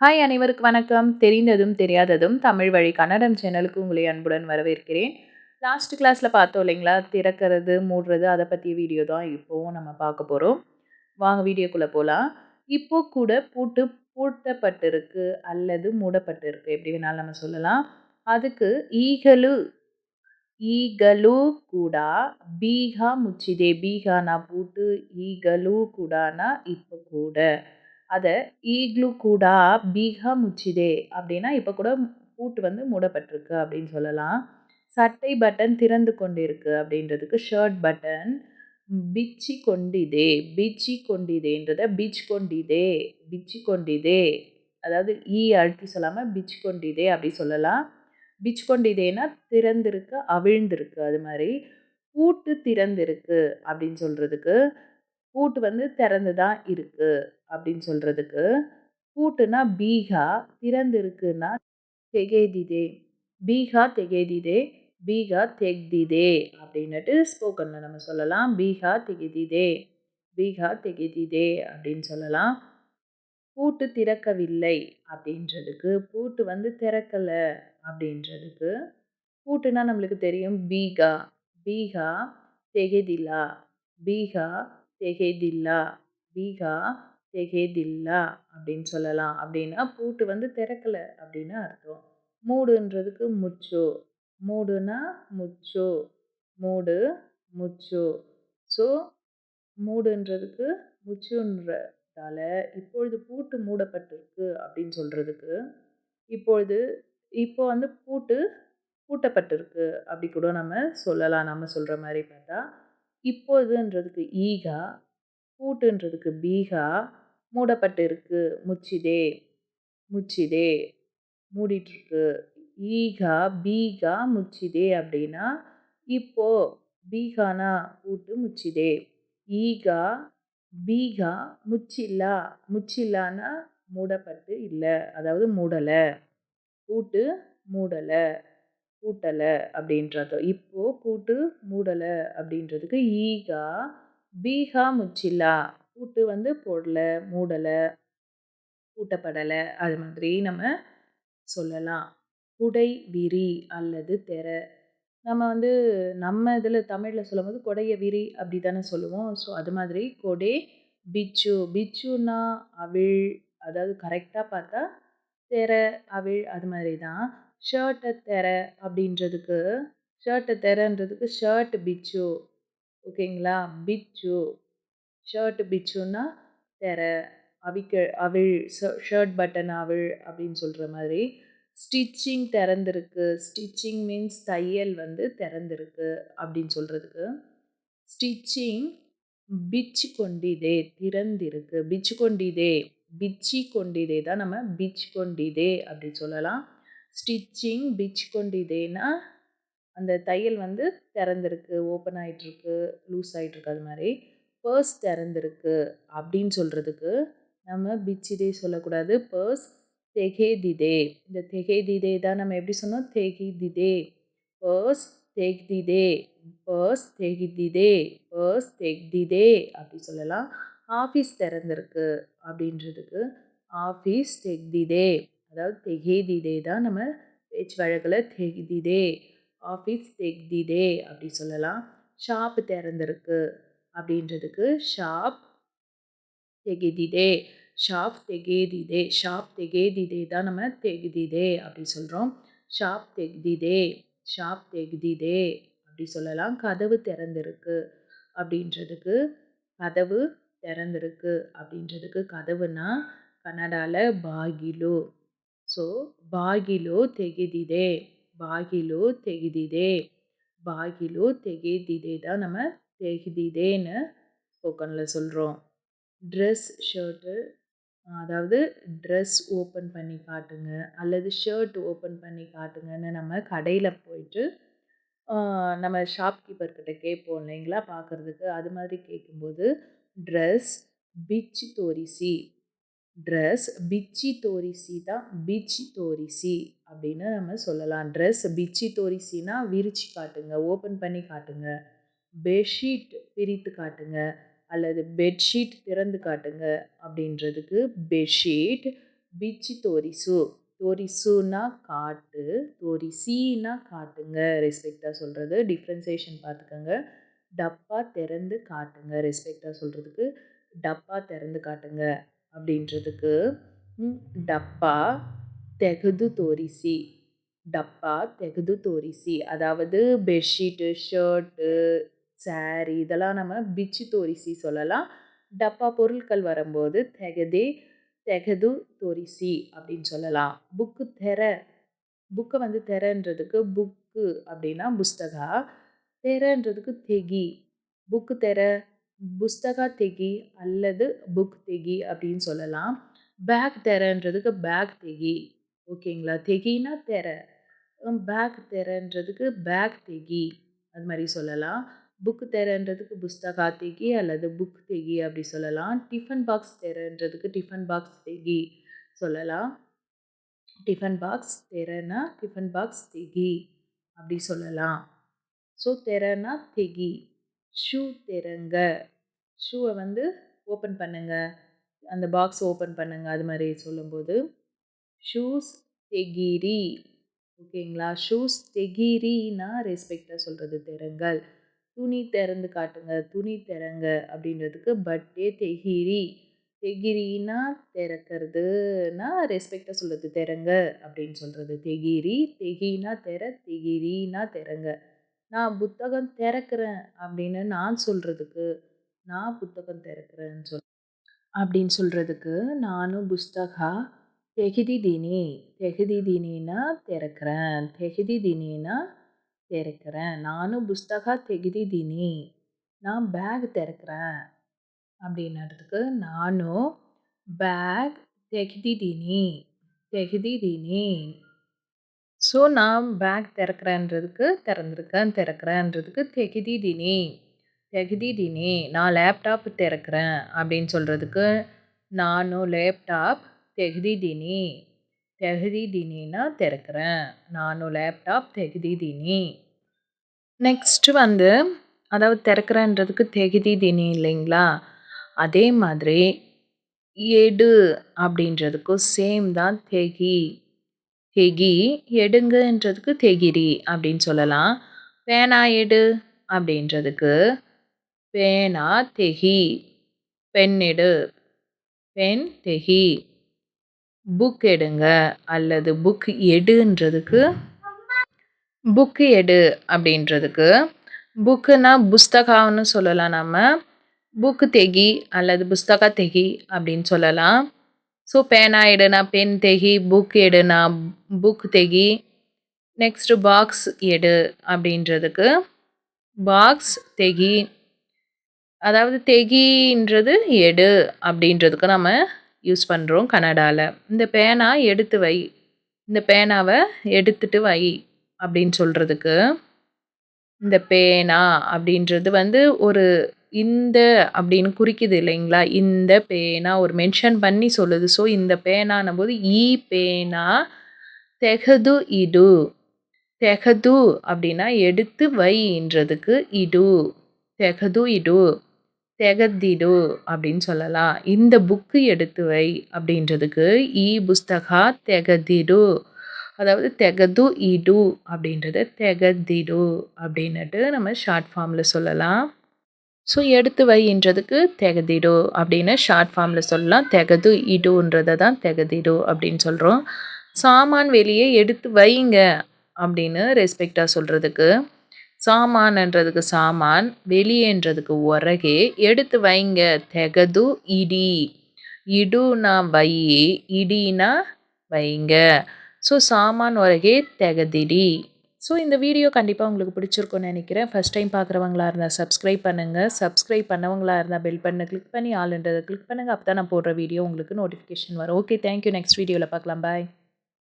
Hi அனைவருக்கும் வணக்கம் தெரிந்ததும் தெரியாததும் தமிழ் வழி கன்னடம் சேனலுக்கு உங்களை அன்புடன் வரவேற்கிறேன் லாஸ்ட் கிளாஸில் பார்த்தோம் இல்லைங்களா திறக்கிறது மூடுறது அதை பற்றிய வீடியோ தான் இப்போவும் நம்ம பார்க்க போகிறோம் வாங்க வீடியோக்குள்ளே போகலாம் இப்போ கூட பூட்டு பூட்டப்பட்டிருக்கு அல்லது மூடப்பட்டிருக்கு எப்படி வேணாலும் நம்ம சொல்லலாம் அதுக்கு ஈகலு ಈಗಲೂ ಕೂಡ ಬೀಗ ಮುಚ್ಚಿದೆ ಬೀಗನ பூட்டு ಈಗಲೂ கூடனா இப்போ கூட அதை ஈக்ளூ கூட பீகா முச்சிதே அப்படின்னா இப்போ கூட பூட்டு வந்து மூடப்பட்டிருக்கு அப்படின்னு சொல்லலாம். சட்டை பட்டன் திறந்து கொண்டிருக்கு அப்படின்றதுக்கு ஷர்ட் பட்டன் பிச்சி கொண்டிதே பிச்சி கொண்டிதேன்றத பிச் கொண்டிதே பிச்சி கொண்டிதே. அதாவது ஈ அழுத்தி சொல்லாமல் பிச் கொண்டிதே அப்படி சொல்லலாம். பிச் கொண்டிதேனா திறந்திருக்கு அவிழ்ந்திருக்கு அது மாதிரி. பூட்டு திறந்திருக்கு அப்படின்னு சொல்கிறதுக்கு பூட்டு வந்து திறந்து தான் இருக்குது அப்படின்னு சொல்கிறதுக்கு பூட்டுனா பீகா திறந்திருக்குன்னா தெகேதிதே. பீகா தெகேதிதே பீகா தெக்திதே அப்படின்னுட்டு ஸ்போக்கனில் நம்ம சொல்லலாம். பீகா தெகிதிதே பீகா தெகிதிதே அப்படின்னு சொல்லலாம். பூட்டு திறக்கவில்லை அப்படின்றதுக்கு பூட்டு வந்து திறக்கலை அப்படின்றதுக்கு பூட்டுனா நம்மளுக்கு தெரியும் பீகா. பீகா தெகதிலா. பீகா தெகெதில்லா பீகா தெகேதில்லா அப்படின்னு சொல்லலாம். அப்படின்னா பூட்டு வந்து திறக்கலை அப்படின்னு அர்த்தம். மூடுன்றதுக்கு முச்சோ மூடுனா முச்சோ மூடு முச்சோ ஸோ மூடுன்றதுக்கு முச்சுன்றதால இப்பொழுது பூட்டு மூடப்பட்டிருக்கு அப்படின்னு சொல்கிறதுக்கு இப்பொழுது இப்போ வந்து பூட்டு பூட்டப்பட்டிருக்கு அப்படி கூட நம்ம சொல்லலாம். நம்ம சொல்கிற மாதிரி பார்த்தா இப்போதுன்றதுக்கு ஈகா பூட்டுன்றதுக்கு பீகா மூடப்பட்டு இருக்கு முச்சிதே முச்சிதே மூடிட்டுருக்கு. ஈகா பீகா முச்சிதே அப்படின்னா இப்போ பீகானா பூட்டு முச்சிதே. ஈகா பீகா முச்சில்லா முச்சில்லான்னா மூடப்பட்டு இல்லை அதாவது மூடலை. பூட்டு மூடலை. பூட்டலை அப்படின்றது இப்போது பூட்டு மூடலை அப்படின்றதுக்கு ஈகா பீகா முச்சில்லா பூட்டு வந்து போடலை மூடலை பூட்டப்படலை அது மாதிரி நம்ம சொல்லலாம். குடை விரி அல்லது தெர. நம்ம வந்து நம்ம இதில் தமிழில் சொல்லும்போது கொடைய விரி அப்படி தானே சொல்லுவோம். ஸோ அது மாதிரி கொடை பிச்சு. பிச்சுன்னா அவிழ் அதாவது கரெக்டாக பார்த்தா தெர அவிழ் அது மாதிரி தான் ஷர்ட்டை தெர அப்படின்றதுக்கு ஷர்ட்டை தெரன்றதுக்கு ஷர்ட் பிச்சு ஓகேங்களா? பிச்சு ஷர்ட் பிச்சுன்னா தெர அவிக்க அவிழ் ஷர்ட் பட்டன் அவிழ் அப்படின்னு சொல்கிற மாதிரி. ஸ்டிச்சிங் திறந்திருக்கு. ஸ்டிச்சிங் மீன்ஸ் தையல் வந்து திறந்திருக்கு அப்படின்னு சொல்கிறதுக்கு ஸ்டிச்சிங் பிச்சு கொண்டிதே திறந்திருக்கு. பிச்சு கொண்டிதே பிச்சி கொண்டிதே தான் நம்ம பிச் கொண்டிதே அப்படி சொல்லலாம். ஸ்டிச்சிங் பிச் அந்த தையல் வந்து திறந்துருக்கு ஓப்பன் ஆகிட்டுருக்கு லூஸ் ஆகிட்டுருக்கு அது மாதிரி. பர்ஸ் திறந்துருக்கு அப்படின்னு சொல்கிறதுக்கு நம்ம பிச்சிதே சொல்லக்கூடாது. பர்ஸ் தெகேதிதே. இந்த தெகேதிதே தான் நம்ம எப்படி சொன்னோம்? தெகிதிதே. பர்ஸ் தெக்திதே. பர்ஸ் தெகிதிதே. பர்ஸ் தெக்திதே அப்படி சொல்லலாம். ஆஃபீஸ் திறந்திருக்கு அப்படின்றதுக்கு ஆஃபீஸ் தெக்திதே. அதாவது தெகேதிதே தான் நம்ம பேச்சு வழக்கில் தெக்திதே ஆஃபீஸ் தெக்திதே அப்படி சொல்லலாம். ஷாப் திறந்திருக்கு அப்படின்றதுக்கு ஷாப் தெகிதிதே ஷாப் தெகேதிதே ஷாப் தெகேதிதே தான் நம்ம தெகுதிதே அப்படி சொல்கிறோம் ஷாப் தெக்திதே ஷாப் தெகுதிதே அப்படி சொல்லலாம். கதவு திறந்திருக்கு அப்படின்றதுக்கு கதவு திறந்திருக்கு அப்படின்றதுக்கு கதவுனா கன்னடாவில் பாகிலு ஸோ ಬಾಗಿಲು ತೆಗೆದಿದೆ ಬಾಗಿಲು ತೆಗೆದಿದೆ ಬಾಗಿಲು ತೆಗೆದಿದೆ தான் நம்ம தெகிதிதேன்னு ஸ்போக்கனில் சொல்கிறோம் ட்ரெஸ் ஷர்ட்டு அதாவது ட்ரெஸ் ஓப்பன் பண்ணி காட்டுங்க அல்லது ஷர்ட் ஓப்பன் பண்ணி காட்டுங்கன்னு நம்ம கடையில் போயிட்டு நம்ம ஷாப்கீப்பர்கிட்ட கேட்போம் இல்லைங்களா பார்க்குறதுக்கு அது மாதிரி கேட்கும்போது ட்ரெஸ் பிச் தோரிசி ட்ரெஸ் பிச்சி தோரிசி தான் பிச்சி தோரிசி அப்படின்னு நம்ம சொல்லலாம். ட்ரெஸ் பிச்சி தோரிசினா விரிச்சு காட்டுங்க ஓப்பன் பண்ணி காட்டுங்க. பெட்ஷீட் பிரித்து காட்டுங்க அல்லது பெட்ஷீட் திறந்து காட்டுங்க அப்படின்றதுக்கு பெட்ஷீட் பிச்சி தோரிசு தோரிசுனா காட்டு தோரிசினா காட்டுங்க ரெஸ்பெக்டாக சொல்கிறது டிஃப்ரென்சேஷன் பார்த்துக்கோங்க. டப்பா திறந்து காட்டுங்க ரெஸ்பெக்டாக சொல்கிறதுக்கு டப்பா திறந்து காட்டுங்க. அப்படின்றதுக்கு டப்பா தெகுது தோரிசி. டப்பா தெகுது தோரிசி. அதாவது பெட்ஷீட்டு ஷர்ட்டு சாரி இதெல்லாம் நம்ம பிச்சு தோரிசி சொல்லலாம். டப்பா பொருட்கள் வரும்போது தெகதே தெகது தோரிசி அப்படின்னு சொல்லலாம். புக்கு தெர புக்கை வந்து தெரன்றதுக்கு புக்கு அப்படின்னா புஸ்தகா? தெரன்றதுக்கு தெகி. புக்கு தெர புஸ்தகா தெகி அல்லது புக் தெகி அப்படின்னு சொல்லலாம். பேக் தெரன்றதுக்கு பேக் தெகி. ஓகேங்களா? தெகினா தெர. பேக் தெரன்றதுக்கு பேக் தெகி. அது மாதிரி சொல்லலாம். புக் தெரன்றதுக்கு புஸ்தகா தெகி அல்லது புக் தெகி அப்படி சொல்லலாம். டிஃபன் பாக்ஸ் தெரன்றதுக்கு டிஃபன் பாக்ஸ் தெகி சொல்லலாம். டிஃபன் பாக்ஸ் தெரனா டிஃபன் பாக்ஸ் தெகி அப்படி சொல்லலாம். ஸோ தெரனா தெகி. ஷூ திறங்க. ஷூவை வந்து ஓப்பன் பண்ணுங்க. அந்த பாக்ஸ் ஓப்பன் பண்ணுங்க. அது மாதிரி சொல்லும்போது ஷூஸ் தெகிரி. ஓகேங்களா? ஷூஸ் தெகிரின்னா ரெஸ்பெக்டாக சொல்கிறது தெருங்கள் துணி திறந்து காட்டுங்க. துணி திறங்க. அப்படின்றதுக்கு பட்டே தெகிரி. தெகிரினா திறக்கிறதுனா ரெஸ்பெக்டாக சொல்கிறது திறங்க. அப்படின்னு சொல்கிறது தெகிரி தெகினா திற தெகிரினா திறங்க. நான் புத்தகம் திறக்கிறேன் அப்படின்னு நான் சொல்கிறதுக்கு நான் புத்தகம் திறக்கிறேன்னு சொல் அப்படின்னு சொல்கிறதுக்கு நானும் புஸ்தகா தெகுதி தினி தெகுதி தினினா திறக்கிறேன் தெகுதி தினினா திறக்கிறேன் நானும் புஸ்தகா தெகுதி தினி நான் பேக் திறக்கிறேன் அப்படின்னதுக்கு நானும் பேக் தெகுதி தினி தெகுதி தினி ஸோ நான் பேக் திறக்கிறேன்றதுக்கு திறந்துருக்கேன் திறக்கிறேன்றதுக்கு தகுதி தினி தகுதி தினி நான் லேப்டாப் திறக்கிறேன் அப்படின்னு சொல்கிறதுக்கு நானும் லேப்டாப் தெஹிதி தினி தகுதி தினின்னா திறக்கிறேன் நானும் லேப்டாப் தகுதி தினி நெக்ஸ்ட் வந்து அதாவது திறக்கிறேன்றதுக்கு தகுதி தினி இல்லைங்களா? அதே மாதிரி எடு அப்படின்றதுக்கும் சேம் தான் தெகி தெகி எடுங்குன்றதுக்கு தெகிரி அப்படின்னு சொல்லலாம். பேனா எடு அப்படின்றதுக்கு பேனா தெகி பென் எடு பென் தெகி புக் எடுங்க அல்லது புக் எடுன்றதுக்கு புக் எடு அப்படின்றதுக்கு புக்குனா புஸ்தகான்னு சொல்லலாம் நம்ம. புக்கு தெகி அல்லது புஸ்தகா தெகி அப்படின்னு சொல்லலாம். ஸோ பேனா எடுனா பென் தெகி புக் எடுனா புக் தெகி நெக்ஸ்ட்டு பாக்ஸ் எடு அப்படின்றதுக்கு. பாக்ஸ் தெகி அதாவது தெகின்றது எடு அப்படின்றதுக்கு நம்ம யூஸ் பண்ணுறோம் கனடாவில் இந்த பேனா எடுத்து வை. இந்த பேனாவை எடுத்துட்டு வை அப்படின்னு சொல்கிறதுக்கு இந்த பேனா அப்படின்றது வந்து ஒரு இந்த அப்படின்னு குறிக்குது இல்லைங்களா? இந்த பேனா ஒரு மென்ஷன் பண்ணி சொல்லுது. ஸோ இந்த பேனான போது ஈ பேனா தெகது இடு. தெகது அப்படின்னா எடுத்து வைன்றதுக்கு இடு. தெகது இடு. தெகதிடு அப்படின்னு சொல்லலாம். இந்த புக்கு எடுத்து வை அப்படின்றதுக்கு இ புஸ்தகா தெகதிடு. அதாவது தெகது இடு அப்படின்றத தெகதிடு அப்படின்னுட்டு நம்ம ஷார்ட் ஃபார்மில் சொல்லலாம். ஸோ எடுத்து வைன்றதுக்கு தெகதிடு அப்படின்னு ஷார்ட் ஃபார்மில் சொல்லலாம். தெகது இடுன்றதை தான் தெகதிடு அப்படின்னு சொல்கிறோம் சாமான் வெளியே எடுத்து வைங்க அப்படின்னு ரெஸ்பெக்டாக சொல்கிறதுக்கு சாமான்ன்றதுக்கு சாமான் வெளியேன்றதுக்கு உரகே எடுத்து வைங்க. தெகது இடி. இடுனா வை இடினா வைங்க. ஸோ சாமான் உரகே தெகதிடி. ஸோ இந்த வீடியோ கண்டிப்பாக உங்களுக்கு பிடிச்சிருக்கும்னு நினைக்கிறேன். ஃபஸ்ட் டைம் பார்க்குறவங்களா இருந்தால் சப்ஸ்கிரைப் பண்ணுங்கள் சப்ஸ்கிரைப் பண்ணவங்களா இருந்தால் பெல் பண்ண கிளிக் பண்ணி ஆளுன்றதை கிளிக் பண்ணுங்கள் அப்போ தான் நான் போடுற வீடியோ உங்களுக்கு நோட்டிஃபிகேஷன் வரும். ஓகே தேங்க்யூ நெக்ஸ்ட் வீடியோவில் பார்க்கலாம். பாய்